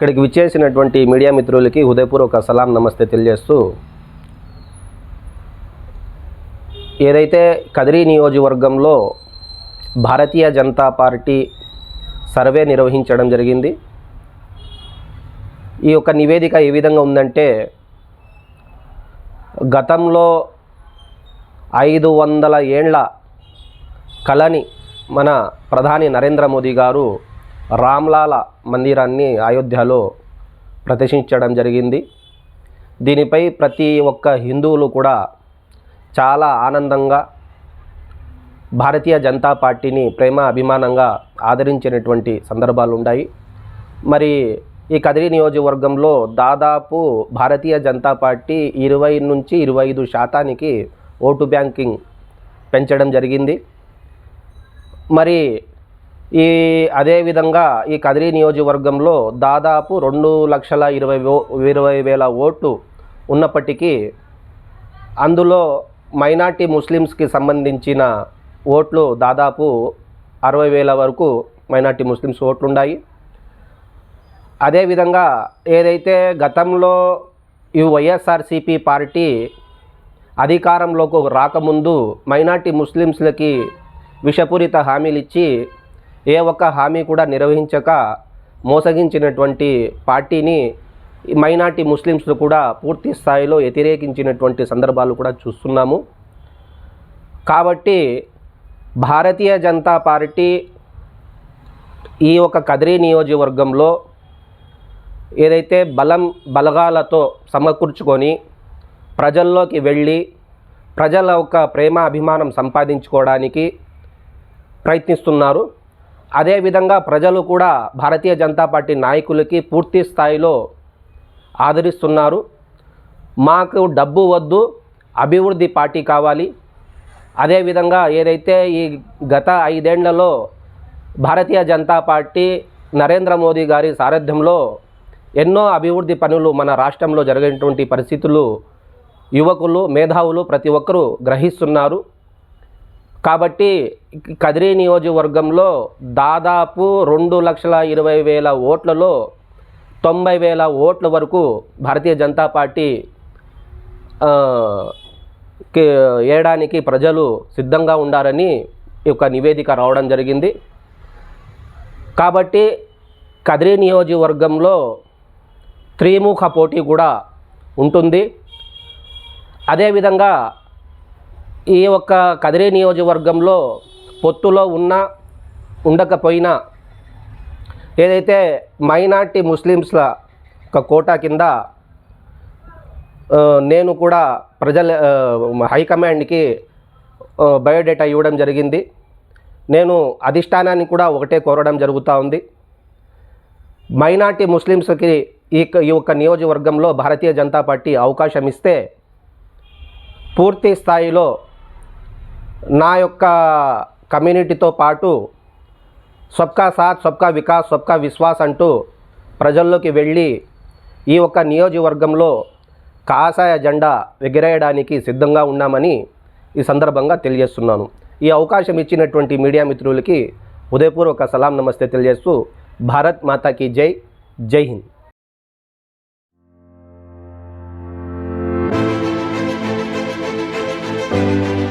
ఇక్కడికి విచ్చేసినటువంటి మీడియా మిత్రులకి హృదయపూర్వక సలాం నమస్తే తెలియజేస్తూ ఏదైతే కదిరి నియోజకవర్గంలో భారతీయ జనతా పార్టీ సర్వే నిర్వహించడం జరిగింది ఈ యొక్క నివేదిక ఏ విధంగా ఉందంటే గతంలో ఐదు వందల ఏండ్ల కళని మన ప్రధాని నరేంద్ర మోదీ గారు రామ్లాల మందిరాన్ని అయోధ్యలో ప్రదర్శించడం జరిగింది. దీనిపై ప్రతి ఒక్క హిందువులు కూడా చాలా ఆనందంగా భారతీయ జనతా పార్టీని ప్రేమ అభిమానంగా ఆదరించినటువంటి సందర్భాలు ఉన్నాయి. మరి ఈ కదిరి నియోజకవర్గంలో దాదాపు భారతీయ జనతా పార్టీ ఇరవై నుంచి ఇరవై ఐదు శాతానికి ఓటు బ్యాంకింగ్ పెంచడం జరిగింది. మరి ఈ అదేవిధంగా ఈ కదిరి నియోజకవర్గంలో దాదాపు రెండు లక్షల ఇరవై ఇరవై వేల ఓట్లు ఉన్నప్పటికీ అందులో మైనార్టీ ముస్లిమ్స్కి సంబంధించిన ఓట్లు దాదాపు అరవై వేల వరకు మైనార్టీ ముస్లిమ్స్ ఓట్లు ఉన్నాయి అదేవిధంగా ఏదైతే గతంలో ఈ వైఎస్ఆర్సీపీ పార్టీ అధికారంలోకి రాకముందు మైనార్టీ ముస్లిమ్స్లకి విషపూరిత హామీలు ఇచ్చి ఏ ఒక్క హామీ కూడా నిర్వహించక మోసగించినటువంటి పార్టీని మైనార్టీ ముస్లిమ్స్లు కూడా పూర్తి స్థాయిలో వ్యతిరేకించినటువంటి సందర్భాలు కూడా చూస్తున్నాము. కాబట్టి భారతీయ జనతా పార్టీ ఈ ఒక కదిరి నియోజకవర్గంలో ఏదైతే బలం బలగాలతో సమకూర్చుకొని ప్రజల్లోకి వెళ్ళి ప్రజల యొక్క ప్రేమ అభిమానం సంపాదించుకోవడానికి ప్రయత్నిస్తున్నారు. అదేవిధంగా ప్రజలు కూడా భారతీయ జనతా పార్టీ నాయకులకి పూర్తి స్థాయిలో ఆదరిస్తున్నారు. మాకు డబ్బు వద్దు అభివృద్ధి పార్టీ కావాలి. అదేవిధంగా ఏదైతే ఈ గత ఐదేళ్ళలో భారతీయ జనతా పార్టీ నరేంద్ర మోదీ గారి సారథ్యంలో ఎన్నో అభివృద్ధి పనులు మన రాష్ట్రంలో జరిగినటువంటి పరిస్థితులు యువకులు మేధావులు ప్రతి ఒక్కరూ గ్రహిస్తున్నారు. కాబట్టి కదిరి నియోజకవర్గంలో దాదాపు రెండు లక్షల ఇరవై వేల ఓట్లలో తొంభై వేల ఓట్ల వరకు భారతీయ జనతా పార్టీ వేయడానికి ప్రజలు సిద్ధంగా ఉండాలని ఈ యొక్క నివేదిక రావడం జరిగింది. కాబట్టి కదిరి నియోజకవర్గంలో త్రిముఖ పోటీ కూడా ఉంటుంది. అదేవిధంగా ఈ యొక్క కదిరి నియోజకవర్గంలో పొత్తులో ఉన్న ఉండకపోయినా ఏదైతే మైనార్టీ ముస్లిమ్స్ల ఒక కోటా కింద నేను కూడా ప్రజల హైకమాండ్కి బయోడేటా ఇవ్వడం జరిగింది. నేను అధిష్టానాన్ని కూడా ఒకటే కోరడం జరుగుతూ ఉంది. మైనార్టీ ముస్లిమ్స్కి ఈ ఈ యొక్క నియోజకవర్గంలో భారతీయ జనతా పార్టీ అవకాశం ఇస్తే పూర్తి స్థాయిలో నా యొక్క కమ్యూనిటీతో పాటు సబ్కా సాత్ సబ్కా వికాస్ సబ్కా విశ్వాస్ అంటూ ప్రజల్లోకి వెళ్ళి ఈ ఒక్క నియోజకవర్గంలో కాషాయ జెండా ఎగిరేయడానికి సిద్ధంగా ఉన్నామని ఈ సందర్భంగా తెలియజేస్తున్నాను. ఈ అవకాశం ఇచ్చినటువంటి మీడియా మిత్రులకి ఉదయపూర్వక సలాం నమస్తే తెలియజేస్తూ భారత్ మాతాకి జై జై హింద్.